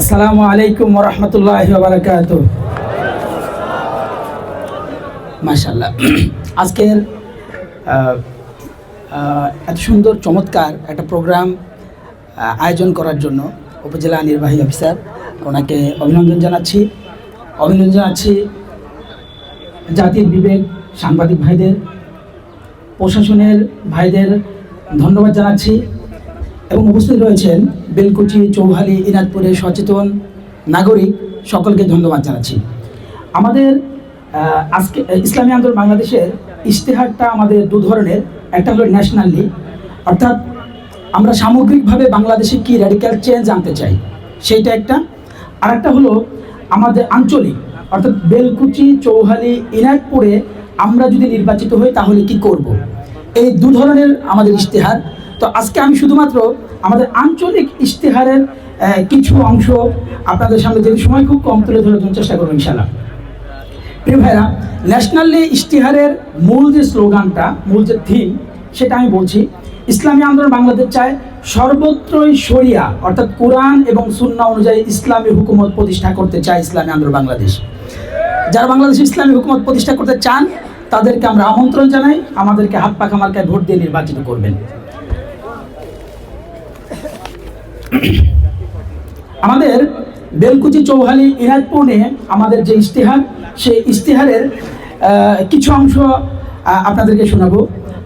আসসালামু আলাইকুম রহমতুল্লাহ বারকাত মাশাল্লাহ আজকের এত সুন্দর, চমৎকার একটা প্রোগ্রাম আয়োজন করার জন্য উপজেলা নির্বাহী অফিসার ওনাকে অভিনন্দন জানাচ্ছি। অভিনন্দন জানাচ্ছি জাতির বিবেক, সাংবাদিক ভাইদের, প্রশাসনের ভাইদের ধন্যবাদ জানাচ্ছি। এবং উপস্থিত রয়েছেন বেলকুচি চৌহালি ইনাদপুরের সচেতন নাগরিক, সকলকে ধন্যবাদ জানাচ্ছি। আমাদের আজকে, ইসলামী আন্দোলন বাংলাদেশের ইশতেহারটা আমাদের দু ধরনের। একটা হলো ন্যাশনালি অর্থাৎ আমরা সামগ্রিকভাবে বাংলাদেশে কি র্যাডিক্যাল চেঞ্জ আনতে চাই, সেইটা একটা। আর একটা হলো আমাদের আঞ্চলিক, অর্থাৎ বেলকুচি চৌহালি ইনাদপুরে আমরা যদি নির্বাচিত হই তাহলে কি করব। এই দু ধরনের আমাদের ইশতেহার। তো আজকে আমি শুধুমাত্র আমাদের আঞ্চলিক ইশতেহারের কিছু অংশ আপনাদের সামনে যদি সময় খুব কম তুলে ধরার জন্য চেষ্টা করব ইনশাল্লাহ প্রিয় ভাইরা, ন্যাশনালি ইশতেহারের মূল যে স্লোগানটা, মূল যে থিম সেটা আমি বলছি, ইসলামী আন্দোলন বাংলাদেশ চায় সর্বত্রই শরিয়া, অর্থাৎ কোরআন এবং সুন্না অনুযায়ী ইসলামী হুকুমত প্রতিষ্ঠা করতে চায় ইসলামী আন্দোলন বাংলাদেশ। যারা বাংলাদেশে ইসলামী হুকুমত প্রতিষ্ঠা করতে চান, তাদেরকে আমরা আমন্ত্রণ জানাই, আমাদেরকে হাত পাখা মার্কায় ভোট দিয়ে নির্বাচিত করবেন। আমাদের বেলকুচি চৌহালি নিয়ে আমাদের যে ইশতেহার, সেই ইশতেহারের কিছু অংশ আপনাদেরকে শোনাবো।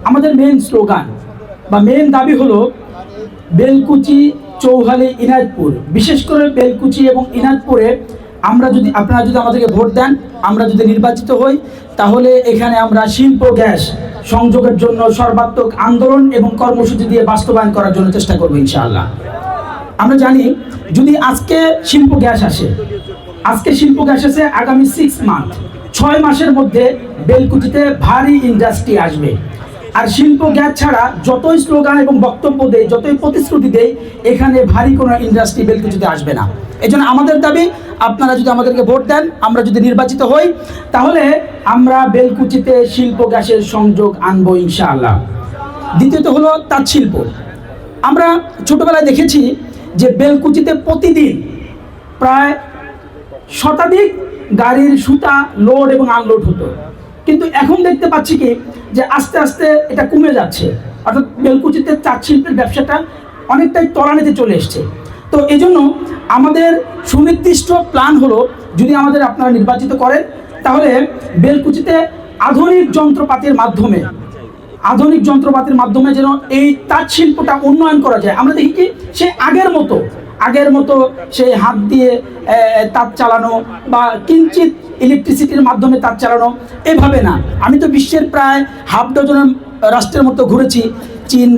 আমাদের মেন স্লোগান বা মেন দাবি হলো বেলকুচি চৌহালি ইনাদপুর বিশেষ করে বেলকুচি এবং ইনাদপুরে আমরা যদি, আপনারা যদি আমাদেরকে ভোট দেন, আমরা যদি নির্বাচিত হই, তাহলে এখানে আমরা শিল্প, গ্যাস সংযোগের জন্য সর্বাত্মক আন্দোলন এবং কর্মসূচি দিয়ে বাস্তবায়ন করার জন্য চেষ্টা করব ইনশাআল্লাহ। আমরা জানি, যদি আজকে শিল্প গ্যাস আসে, আজকে শিল্প গ্যাস আসে আগামী সিক্স মান্থ ছয় মাসের মধ্যে বেলকুচিতে ভারী ইন্ডাস্ট্রি আসবে। আর শিল্প গ্যাস ছাড়া যতই স্লোগান এবং বক্তব্য দেয় যতই প্রতিশ্রুতি দেয় এখানে ভারী কোনো ইন্ডাস্ট্রি বেলকুচিতে আসবে না। এই আমাদের দাবি, আপনারা যদি আমাদেরকে ভোট দেন, আমরা যদি নির্বাচিত হই, তাহলে আমরা বেলকুচিতে শিল্প গ্যাসের সংযোগ আনব ইনশাআল্লাহ। দ্বিতীয়ত হলো তাঁত শিল্প। আমরা ছোটোবেলায় দেখেছি যে বেলকুচিতে প্রতিদিন প্রায় শতাধিক গাড়ির সুতা লোড এবং আনলোড হতো। কিন্তু এখন দেখতে পাচ্ছি কি, যে আস্তে আস্তে এটা কমে যাচ্ছে। অর্থাৎ বেলকুচিতে চাট শিল্পের ব্যবসাটা অনেকটাই তলানিতে চলে এসছে। তো এই জন্য আমাদের সুনির্দিষ্ট প্ল্যান হলো, যদি আমাদের আপনারা নির্বাচিত করেন, তাহলে বেলকুচিতে আধুনিক যন্ত্রপাতির মাধ্যমে আধুনিক যন্ত্রপাতির মাধ্যমে যেন এই তাঁত শিল্পটা উন্নয়ন করা যায়। আমরা দেখি কি, সে আগের মতো আগের মতো সেই হাত দিয়ে তাঁত চালানো বা কিঞ্চিত ইলেকট্রিসিটির মাধ্যমে তাঁত চালানো এভাবে না। আমি তো বিশ্বের প্রায় হাফ ডজনের রাষ্ট্রের মতো ঘুরেছি। চীন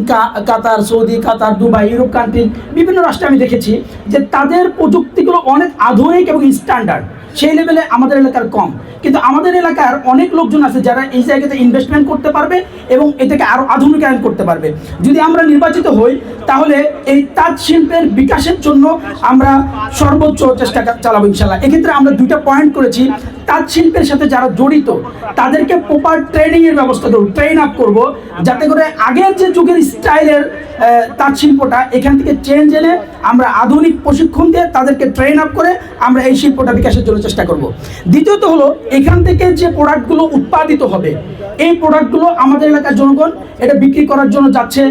Qatar, Saudi, Qatar, Dubai, Europe country বিভিন্ন রাষ্ট্রে আমি দেখেছি যে তাদের প্রযুক্তিগুলো অনেক আধুনিক এবং স্ট্যান্ডার্ড সেই লেভেলে আমাদের এলাকার কম। কিন্তু আমাদের এলাকার অনেক লোকজন আছে যারা এই জায়গাতে ইনভেস্টমেন্ট করতে পারবে এবং এটাকে আরও আধুনিকায়ন করতে পারবে। যদি আমরা নির্বাচিত হই, তাহলে এই তাঁত শিল্পের বিকাশের জন্য আমরা সর্বোচ্চ চেষ্টা চালাবো ইনশাল্লাহ। এক্ষেত্রে আমরা দুইটা পয়েন্ট করেছি। তাঁত শিল্পের সাথে যারা জড়িত, তাদেরকে প্রপার ট্রেনিংয়ের ব্যবস্থা করব ট্রেন আপ করব, যাতে করে আগের যে যুগের স্টাইলের তাঁত শিল্পটা এখান থেকে চেঞ্জ এনে আমরা আধুনিক প্রশিক্ষণ দিয়ে তাদেরকে ট্রেন আপ করে আমরা এই শিল্পটা বিকাশের জন্য চেষ্টা করব। দ্বিতীয়ত হলো এখান থেকে যে প্রোডাক্টগুলো উৎপাদিত হবে, এই প্রোডাক্টগুলো আমাদের এলাকার জনগণ এটা বিক্রি করার জন্য যাচ্ছে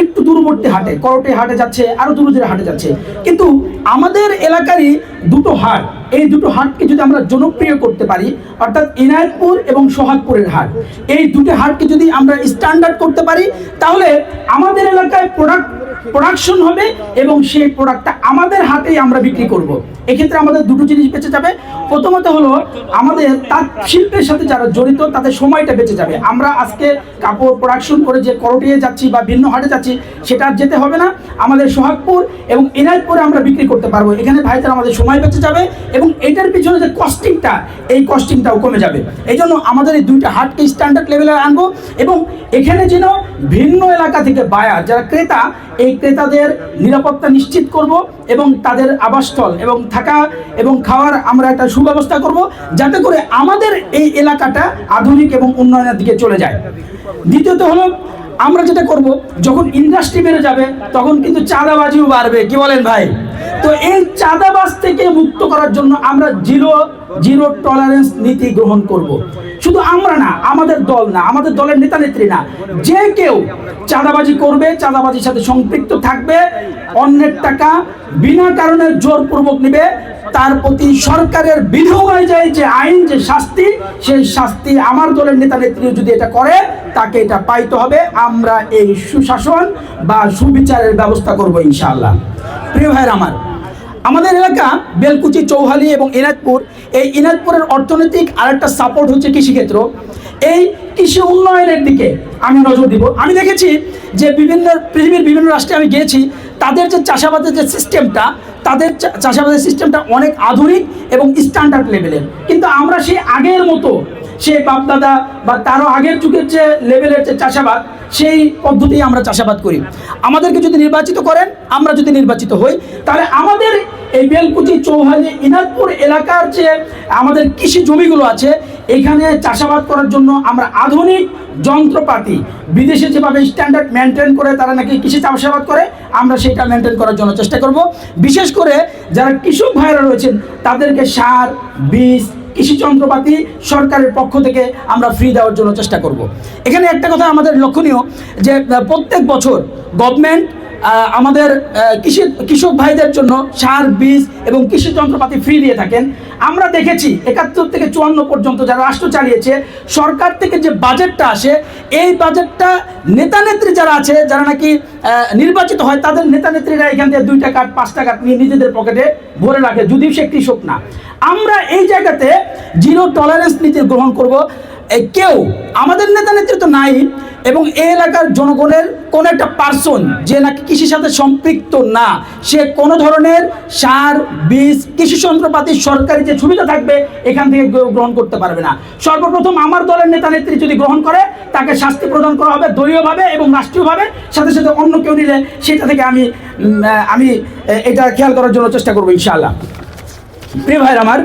একটু দূরবর্তী হাটে, করটে হাটে যাচ্ছে, আরও দূর দূরে হাটে যাচ্ছে কিন্তু আমাদের এলাকারই দুটো হাট, এই দুটো হাটকে যদি আমরা জনপ্রিয় করতে পারি, অর্থাৎ ইনায়তপুর এবং সোহাগপুরের হাট, এই দুটো হাটকে যদি আমরা স্ট্যান্ডার্ড করতে পারি, তাহলে আমাদের এলাকায় প্রোডাক্ট প্রোডাকশন হবে এবং সেই প্রোডাক্টটা আমাদের হাতেই আমরা বিক্রি করব। এক্ষেত্রে আমাদের দুটো জিনিস বেঁচে যাবে। প্রথমত হলো আমাদের তাঁত শিল্পের সাথে যারা জড়িত, তাদের সময়টা বেঁচে যাবে। আমরা আজকে কাপড় প্রোডাকশন করে যে করটিয়ে যাচ্ছি বা ভিন্ন হাটে যাচ্ছি, সেটা আর যেতে হবে না। আমাদের সোহাগপুর এবং এনায়তপুরে আমরা বিক্রি করতে পারব। এখানে ভাইদের আমাদের সময় বেঁচে যাবে এবং এটার পিছনে যে কস্টিংটা এই কস্টিংটাও কমে যাবে। এই জন্য আমাদের এই দুইটা হাটকে স্ট্যান্ডার্ড লেভেলে আনব এবং এখানে যেন ভিন্ন এলাকা থেকে বায়ার, যারা ক্রেতা, এই ক্রেতাদের নিরাপত্তা নিশ্চিত করব এবং তাদের আবাসস্থল এবং থাকা এবং খাওয়ার আমরা একটা সুব্যবস্থা করব যাতে করে আমাদের এই এলাকাটা আধুনিক এবং উন্নয়নের দিকে চলে যায়। দ্বিতীয়ত হলো আমরা যেটা করব, যখন ইন্ডাস্ট্রি বেড়ে যাবে, তখন কিন্তু চাঁদাবাজিও বাড়বে কি বলেন ভাই তো এই চাঁদাবাজ থেকে মুক্ত করার জন্য আমরা জিরো জিরো টলারেন্স নীতি গ্রহণ করব। শুধু আমরা না, আমাদের দল না, আমাদের দলের নেতা নেত্রী না, যে কেউ চাঁদাবাজি করবে, চাঁদাবাজির সাথে সম্পৃক্ত থাকবে, অন্যের টাকা বিনা কারণে জোরপূর্বক নেবে, তার প্রতি সরকারের বিধি অনুযায়ী যে আইন, যে শাস্তি, সেই শাস্তি আমার দলের নেতা নেত্রী যদি এটা করে তাকে এটা পাইতে হবে। আমরা এই সুশাসন বা সুবিচারের ব্যবস্থা করব ইনশাআল্লাহ। প্রিয় ভাইয়ের আমার, আমাদের এলাকা বেলকুচি, চৌহালি এবং ইনাজপুর এই ইনাজপুরের অর্থনৈতিক আরেকটা সাপোর্ট হচ্ছে কৃষিক্ষেত্র। এই কৃষি উন্নয়নের দিকে আমি নজর দিব। আমি দেখেছি যে বিভিন্ন পৃথিবীর বিভিন্ন রাষ্ট্রে আমি গিয়েছি, তাদের যে চাষাবাদের যে সিস্টেমটা তাদের চাষাবাদের সিস্টেমটা অনেক আধুনিক এবং স্ট্যান্ডার্ড লেভেলের কিন্তু আমরা সেই আগের মতো সেই বাপদাদা বা তারও আগের যুগের যে লেভেলের যে চাষাবাদ, সেই পদ্ধতি আমরা চাষাবাদ করি। আমাদেরকে যদি নির্বাচিত করেন, আমরা যদি নির্বাচিত হই, তাহলে আমাদের এই বেলকুচি, চৌহালি ইনাদপুর এলাকার যে আমাদের কৃষি জমিগুলো আছে, এখানে চাষাবাদ করার জন্য আমরা আধুনিক যন্ত্রপাতি, বিদেশে যেভাবে স্ট্যান্ডার্ড মেনটেন করে তারা নাকি কৃষি চাষাবাদ করে, আমরা সেটা মেনটেন করার জন্য চেষ্টা করব। বিশেষ করে যারা কৃষক ভাইরা রয়েছেন, তাদেরকে সার, বীজ কৃষি যন্ত্রপাতি সরকারের পক্ষ থেকে আমরা ফ্রি দেওয়ার জন্য চেষ্টা করব। এখানে একটা কথা আমাদের লক্ষণীয় যে প্রত্যেক বছর গভর্নমেন্ট আমাদের কৃষি, কৃষক ভাইদের জন্য সার, বীজ এবং কৃষি যন্ত্রপাতি ফ্রি দিয়ে থাকেন। আমরা দেখেছি একাত্তর থেকে চুয়ান্ন পর্যন্ত যারা রাষ্ট্র চালিয়েছে, সরকার থেকে যে বাজেটটা আসে, এই বাজেটটা নেতা নেত্রী যারা আছে, যারা নাকি নির্বাচিত হয়, তাদের নেতা নেত্রীরা এখান থেকে দুইটা কার্ড পাঁচটা কার্ড নিয়ে নিজেদের পকেটে ভরে রাখে, যদিও সে কৃষক না। আমরা এই জায়গাতে জিরো টলারেন্স নীতি গ্রহণ করব। কেউ, আমাদের নেতা নেত্রী তো নাই এবং এই এলাকার জনগণের কোন একটা পার্সন যে নাকি কৃষির সাথে সম্পৃক্ত না, সে কোনো ধরনের সার, বীজ, কৃষি যন্ত্রপাতি সরকারি যে সুবিধা থাকবে এখান থেকে গ্রহণ করতে পারবে না। সর্বপ্রথম আমার দলের নেতা নেত্রী যদি গ্রহণ করে, তাকে শাস্তি প্রদান করা হবে দলীয়ভাবে এবং রাষ্ট্রীয়ভাবে, সাথে সাথে অন্য কেউ নিলে সেটা থেকে আমি আমি এটা খেয়াল করার জন্য চেষ্টা করব ইনশাআল্লাহ। প্রিয় ভাইয়ের আমার,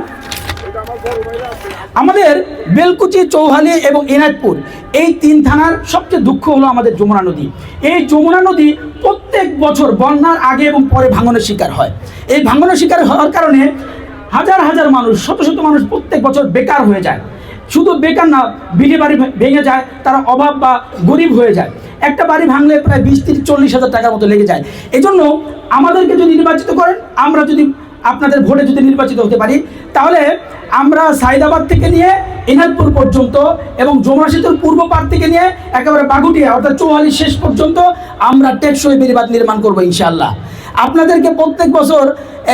আমাদের বেলকুচি, চৌহালি এবং এনায়তপুর, এই তিন থানার সবচেয়ে দুঃখ হলো আমাদের যমুনা নদী। এই যমুনা নদী প্রত্যেক বছর বন্যার আগে এবং পরে ভাঙনের শিকার হয়। এই ভাঙনের শিকার হওয়ার কারণে হাজার হাজার মানুষ, শত শত মানুষ প্রত্যেক বছর বেকার হয়ে যায়। শুধু বেকার না বিড়ি বাড়ি ভেঙে যায়, তারা অভাব বা গরিব হয়ে যায়। একটা বাড়ি ভাঙলে প্রায় বিশ, তিরিশ, চল্লিশ হাজার টাকার মতো লেগে যায়। এজন্য আমাদেরকে যদি নির্বাচিত করেন, আমরা যদি আপনাদের ভোটে যদি নির্বাচিত হতে পারি, তাহলে আমরা সাইদাবাদ থেকে নিয়ে ইনাদপুর পর্যন্ত এবং যমুনা সেতুর পূর্ব পার থেকে নিয়ে একেবারে বাগুটিয়া, অর্থাৎ চৌহালি শেষ পর্যন্ত আমরা টেকসই বেড়িবাদ নির্মাণ করব ইনশাআল্লাহ। আপনাদেরকে প্রত্যেক বছর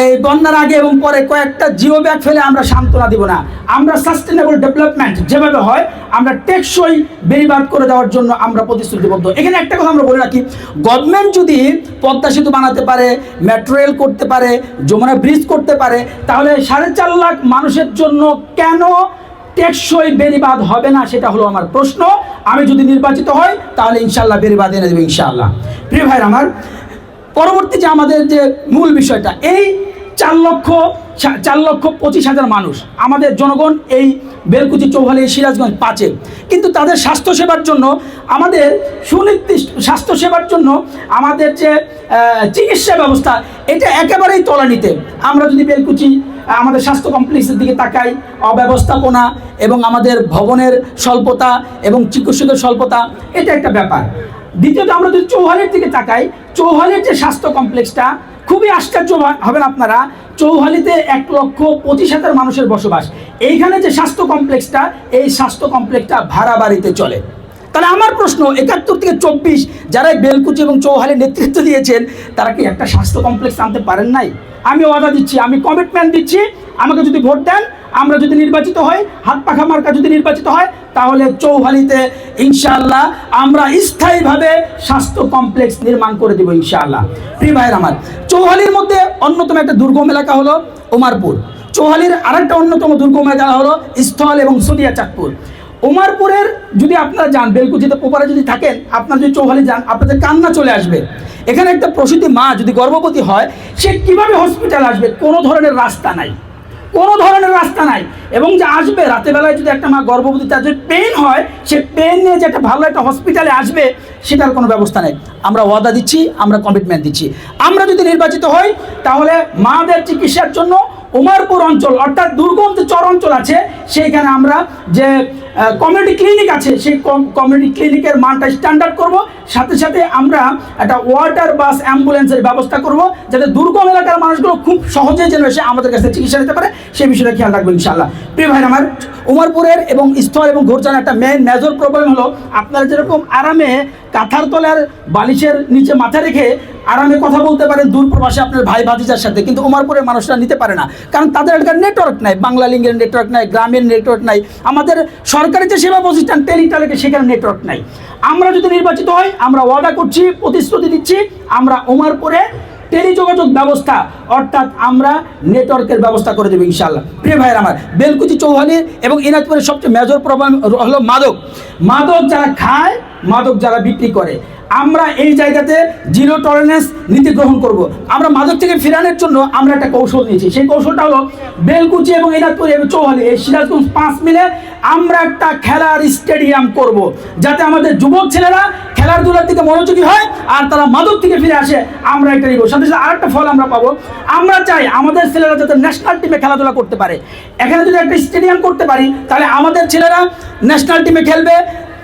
এই বন্যার আগে এবং পরে কয়েকটা জিও ব্যাগ ফেলে আমরা সান্ত্বনা দিব না। আমরা সাস্টেনেবল ডেভেলপমেন্ট যেভাবে হয়, আমরা টেকসই বেড়িবাদ করে দেওয়ার জন্য আমরা প্রতিশ্রুতিবদ্ধ। এখানে একটা কথা আমরা বলে রাখি গভর্নমেন্ট যদি পদ্মা সেতু বানাতে পারে মেট্রো রেল করতে পারে, যমুনা ব্রিজ করতে পারে, তাহলে সাড়ে চার লাখ মানুষের জন্য কেন টেকসই বেড়িবাদ হবে না সেটা হলো আমার প্রশ্ন। আমি যদি নির্বাচিত হই, তাহলে ইনশাল্লাহ বেড়িবাদ এনে দেবো ইনশাআল্লাহ। প্রিয় ভাইর আমার পরবর্তী যে আমাদের যে মূল বিষয়টা, এই চার লক্ষ চার লক্ষ পঁচিশ হাজার মানুষ, আমাদের জনগণ এই বেলকুচি চৌহালি সিরাজগঞ্জ পাচে। কিন্তু তাদের স্বাস্থ্যসেবার জন্য আমাদের সুনির্দিষ্ট স্বাস্থ্যসেবার জন্য আমাদের যে চিকিৎসা ব্যবস্থা, এটা একেবারেই তলানিতে। আমরা যদি বেলকুচি আমাদের স্বাস্থ্য কমপ্লেক্সের দিকে তাকাই, অব্যবস্থাপনা এবং আমাদের ভবনের স্বল্পতা এবং চিকিৎসকের স্বল্পতা, এটা একটা ব্যাপার। দ্বিতীয়ত আমরা যদি চৌহালের দিকে তাকাই চৌহালের যে স্বাস্থ্য কমপ্লেক্সটা, খুবই আশ্চর্য হবেন আপনারা, চৌহালিতে এক লক্ষ পঁচিশ হাজার মানুষের বসবাস। এইখানে যে স্বাস্থ্য কমপ্লেক্সটা, এই স্বাস্থ্য কমপ্লেক্সটা ভাড়া বাড়িতে চলে। তাহলে আমার প্রশ্ন, একাত্তর থেকে চব্বিশ যারা বেলকুচি এবং চৌহালির নেতৃত্ব দিয়েছেন, তারা কি একটা স্বাস্থ্য কমপ্লেক্স আনতে পারেন নাই? আমি ওয়াদা দিচ্ছি, আমি কমিটমেন্ট দিচ্ছি, আমাকে যদি ভোট দেন, আমরা যদি নির্বাচিত হই, হাত পাখা মার্কা যদি নির্বাচিত হয়, তাহলে চৌহালিতে ইনশাআল্লাহ আমরা স্থায়ীভাবে স্বাস্থ্য কমপ্লেক্স নির্মাণ করে দেবো ইনশাআল্লাহ। প্রিয় ভাইয়ের আমার, চৌহালির মধ্যে অন্যতম একটা দুর্গম এলাকা হলো ওমারপুর। চৌহালির আরেকটা অন্যতম দুর্গম এলাকা হলো স্থল এবং সদিয়া চাঁদপুর। ওমারপুরের যদি আপনারা যান, বেলকুচিতে পোপারে যদি থাকেন, আপনারা যদি চৌহালি যান, আপনাদের কান্না চলে আসবে। এখানে একটা প্রসূতি মা যদি গর্ভবতী হয়, সে কীভাবে হসপিটাল আসবে? কোনো ধরনের রাস্তা নাই। কোনো ধরনের রাস্তা নাই। এবং যে আসবে রাতের বেলায় যদি একটা মা গর্ভবতী, তার যদি পেন হয়, সে পেন নিয়ে যে একটা ভালো একটা হসপিটালে আসবে, সেটার কোনো ব্যবস্থা নেই। আমরা ওয়াদা দিচ্ছি, আমরা কমিটমেন্ট দিচ্ছি। আমরা যদি নির্বাচিত হই, তাহলে মাদের চিকিৎসার জন্য উমারপুর অঞ্চল, অর্থাৎ দুর্গম যে চর অঞ্চল আছে, সেইখানে আমরা যে কমিউনিটি ক্লিনিক আছে। সেই কমিউনিটি ক্লিনিকের মানটা স্ট্যান্ডার্ড করব। সাথে সাথে আমরা একটা ওয়াটার বাস অ্যাম্বুলেন্সের ব্যবস্থা করব, যাতে দুর্গম এলাকার মানুষগুলো খুব সহজে যেন এসে আমাদের কাছে চিকিৎসা নিতে পারে। সেই বিষয়টা খেয়াল রাখবেন ইনশাআল্লাহ। প্রিয় ভাই আমার, উমরপুরের এবং স্থল এবং ঘোরচানের একটা মেন মেজর প্রবলেম হলো, আপনারা যেরকম আরামে কাঁথার তলার বালিশের নিচে মাথা রেখে আরামে কথা বলতে পারেন দূর প্রবাসে আপনার ভাই ভাতিজার সাথে, কিন্তু উমারপুরের মানুষরা নিতে পারে না। কারণ তাদের একটা নেটওয়ার্ক নাই বাংলা লিঙ্গের নেটওয়ার্ক নাই, গ্রামের নেটওয়ার্ক নাই। আমাদের সরকারি যে সেবা প্রতিষ্ঠান টেলিটালেকে সেখানে নেটওয়ার্ক নাই। আমরা যদি নির্বাচিত হই, আমরা ওয়াদা করছি, প্রতিশ্রুতি দিচ্ছি, আমরা উমারপুরে টেলিযোগাযোগ ব্যবস্থা, অর্থাৎ আমরা নেটওয়ার্কের ব্যবস্থা করে দেবো ইনশাল্লাহ প্রিয় ভাইয়ের আমার, বেলকুচি চৌহানি এবং ইনাজপুরের সবচেয়ে মেজর প্রবলেম হলো মাদক। মাদক যারা খায়, মাদক যারা বিক্রি করে আমরা এই জায়গাতে জিরো টলারেন্স নীতি গ্রহণ করব। আমরা মাদক থেকে ফেরানোর জন্য আমরা একটা কৌশল নিয়েছি সেই কৌশলটা হলো বেলকুচি এবং ইনাজপুর এবং চৌহালি, এই সিরাজগঞ্জ পাঁচ মিলে আমরা একটা খেলার স্টেডিয়াম করব। যাতে আমাদের যুবক ছেলেরা খেলাধুলার দিকে মনোযোগী হয় আর তারা মাদক থেকে ফিরে আসে, আমরা এটা নিব সাথে সাথে আরেকটা ফল আমরা পাবো আমরা চাই আমাদের ছেলেরা যাতে ন্যাশনাল টিমে খেলাধুলা করতে পারে এখানে যদি একটা স্টেডিয়াম করতে পারি, তাহলে আমাদের ছেলেরা ন্যাশনাল টিমে খেলবে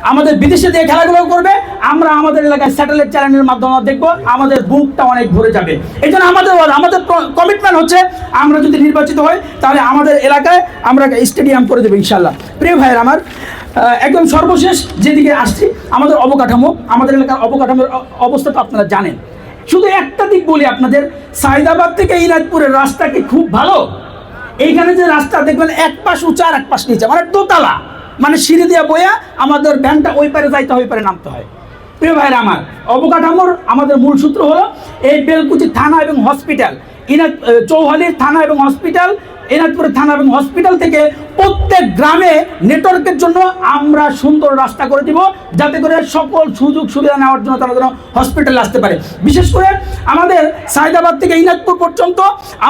আমাদের বিদেশে দিয়ে খেলাগুলো করবে, আমরা আমাদের এলাকায় স্যাটেলাইট চ্যানেলের মাধ্যমে দেখব, আমাদের বুকটা অনেক ভরে যাবে। এই জন্য আমাদের আমাদের কমিটমেন্ট হচ্ছে আমরা যদি নির্বাচিত হই, তাহলে আমাদের এলাকায় আমরা স্টেডিয়াম করে দেবো ইনশাল্লাহ প্রিয় ভাইয়ের আমার একদম সর্বশেষ যেদিকে আসছি, আমাদের অবকাঠামো, আমাদের এলাকার অবকাঠামোর অবস্থা তো আপনারা জানেন। শুধু একটা দিক বলি আপনাদের, সাইদাবাদ থেকে ইনাজপুরের রাস্তা কি খুব ভালো? এইখানে যে রাস্তা দেখবেন, এক পাশ উঁচা আর এক পাশ নিচে মানে দোতলা। মানে সিঁড়ি দিয়ে বইয়া আমাদের ভ্যানটা ওই পারে যাইতে ওই পারে নামতে হয়। প্রিয় ভাইরা আমার, অবকাঠামোর আমাদের মূল সূত্র হলো এই বেলকুচি থানা এবং হসপিটাল। ইনা চৌহালির থানা এবং হসপিটাল এনাদপুরের থানা এবং হসপিটাল থেকে প্রত্যেক গ্রামে নেটওয়ার্কের জন্য আমরা সুন্দর রাস্তা করে দিব, যাতে করে সকল সুযোগ সুবিধা নেওয়ার জন্য তারা যেন হসপিটালে আসতে পারে। বিশেষ করে আমাদের সাইদাবাদ থেকে ইনাজপুর পর্যন্ত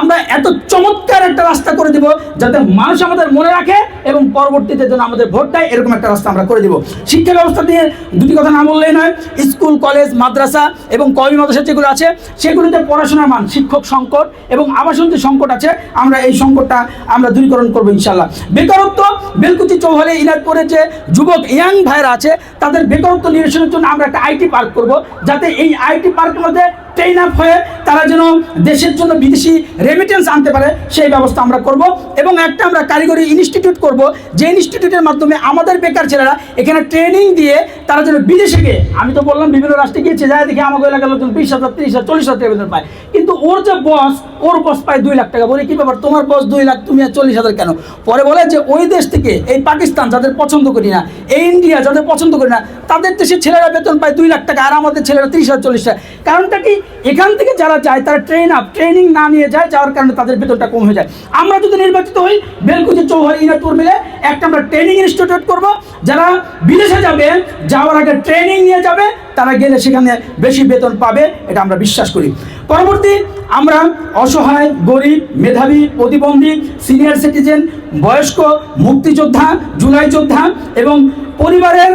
আমরা এত চমৎকার একটা রাস্তা করে দিব, যাতে মানুষ আমাদের মনে রাখে এবং পরবর্তীতে যেন আমাদের ভোট দেয়, এরকম একটা রাস্তা আমরা করে দিব। শিক্ষা ব্যবস্থা নিয়ে দুটি কথা না বললেই নয়, স্কুল, কলেজ, মাদ্রাসা এবং কবি মাদ্রাসা যেগুলো আছে, সেগুলিতে পড়াশোনার মান শিক্ষক সংকট এবং আবাসন যে সংকট আছে, আমরা এই সংকটটা আমরা দূরীকরণ করব ইনশাল্লাহ বেকারত্ব, বেলকুচি চৌহালে ইনাজপুরে যে যুবক ইয়াং ভাইরা আছে, তাদের বেকারত্ব নিরসনের জন্য আমরা একটা আইটি পার্ক করব, যাতে এই আইটি পার্কের মধ্যে ট্রেন আপ হয়ে তারা যেন দেশের জন্য বিদেশি রেমিটেন্স আনতে পারে, সেই ব্যবস্থা আমরা করব। এবং একটা আমরা কারিগরি ইনস্টিটিউট করব, যে ইনস্টিটিউটের মাধ্যমে আমাদের বেকার ছেলেরা এখানে ট্রেনিং দিয়ে তারা যেন বিদেশে গিয়ে, আমি তো বললাম বিভিন্ন রাষ্ট্রে গিয়েছে যায় দেখি আমাকে এলাকার লোকজন বিশ হাজার, তিরিশ হাজার, চল্লিশ হাজার টাকা পায়। কিন্তু ওর যে বস ওর বস পায় দুই লাখ টাকা। বলে, কি ব্যাপার? তোমার বস দুই লাখ, তুমি আর চল্লিশ হাজার কেন? পরে বলে যে, ওই দেশ থেকে, এই পাকিস্তান যাদের পছন্দ করি না, এই ইন্ডিয়া যাদের পছন্দ করি না, তাদের দেশের ছেলেরা বেতন পায় দুই লাখ টাকা, আর আমাদের ছেলেরা তিরিশ হাজার, চল্লিশ টাকা কারণটা কি? এখান থেকে যারা যায়, তারা ট্রেন আপ ট্রেনিং না নিয়ে যায়, যাওয়ার কারণে তাদের বেতনটা কম হয়ে যায়। আমরা যদি নির্বাচিত হই, বেলকুচি, চৌহারি ইনাজপুর মিলে একটা আমরা ট্রেনিং ইনস্টিটিউট করব, যারা বিদেশে যাবে, যাওয়ার আগে ট্রেনিং নিয়ে যাবে, তারা গেলে সেখানে বেশি বেতন পাবে, এটা আমরা বিশ্বাস করি। পরবর্তী আমরা অসহায় গরিব মেধাবী প্রতিবন্ধী সিনিয়র সিটিজেন বয়স্ক মুক্তিযোদ্ধা, জুলাই যোদ্ধা এবং পরিবারের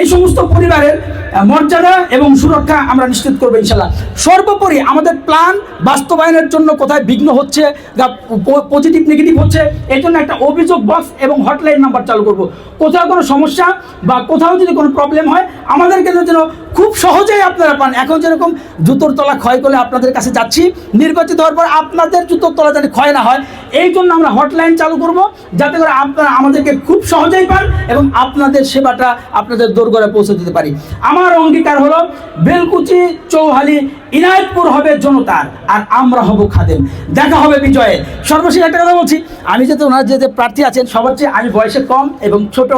এই সমস্ত পরিবারের মর্যাদা এবং সুরক্ষা আমরা নিশ্চিত করব ইনশাল্লাহ। সর্বোপরি আমাদের প্ল্যান বাস্তবায়নের জন্য কোথায় বিঘ্ন হচ্ছে পজিটিভ নেগেটিভ হচ্ছে, এই জন্য একটা অভিযোগ বক্স এবং হটলাইন নাম্বার চালু করব। কোথাও কোনো সমস্যা বা কোথাও যদি কোনো প্রবলেম হয়, আমাদেরকে যেন খুব সহজেই আপনারা পান। এখন যেরকম জুতোর তলা ক্ষয় করলে আপনাদের কাছে যাচ্ছি, নির্বাচিত হওয়ার পর আপনাদের জুতোর তলা যেন ক্ষয় না হয়, এই জন্য আমরা হটলাইন চালু করব। যাতে করে আপনারা আমাদেরকে খুব সহজেই পান এবং আপনাদের সেবাটা আপনাদের দোরগড়ে পৌঁছে দিতে পারি। আমার অঙ্গীকার হলো, বেলকুচি, চৌহালি ইনায়তপুর হবে জনতার, আর আমরা হব খাদেম। দেখা হবে বিজয়ে। সর্বশেষ একটা কথা বলছি, আমি যেহেতু ওনার যে প্রার্থী আছেন, সবার চেয়ে আমি বয়সে কম এবং ছোট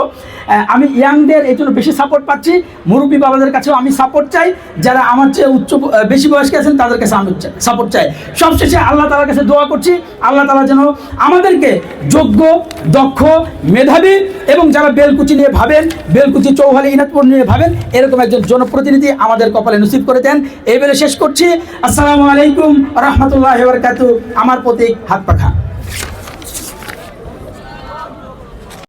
আমি ইয়াংদের এই জন্য বেশি সাপোর্ট পাচ্ছি। মুরব্বী বাবাদের কাছেও আমি সাপোর্ট চাই। যারা আমার চেয়ে উচ্চ বেশি বয়স্ক আছেন, তাদের কাছে আমি সাপোর্ট চাই। সবশেষে আল্লাহ তালার কাছে দোয়া করছি। আল্লাহ তালা যেন আমাদেরকে যোগ্য, দক্ষ, মেধাবী এবং যারা বেলকুচি নিয়ে ভাবেন, বেলকুচি চৌহালি ইনাতপুর নিয়ে ভাবেন, এরকম একজন জনপ্রতিনিধি আমাদের কপালে নসিব করে দেন। এই বেলে শেষ করছি। আসসালামু আলাইকুম রহমতুল্লাহ বরকাত আমার প্রতীক হাত পাখা।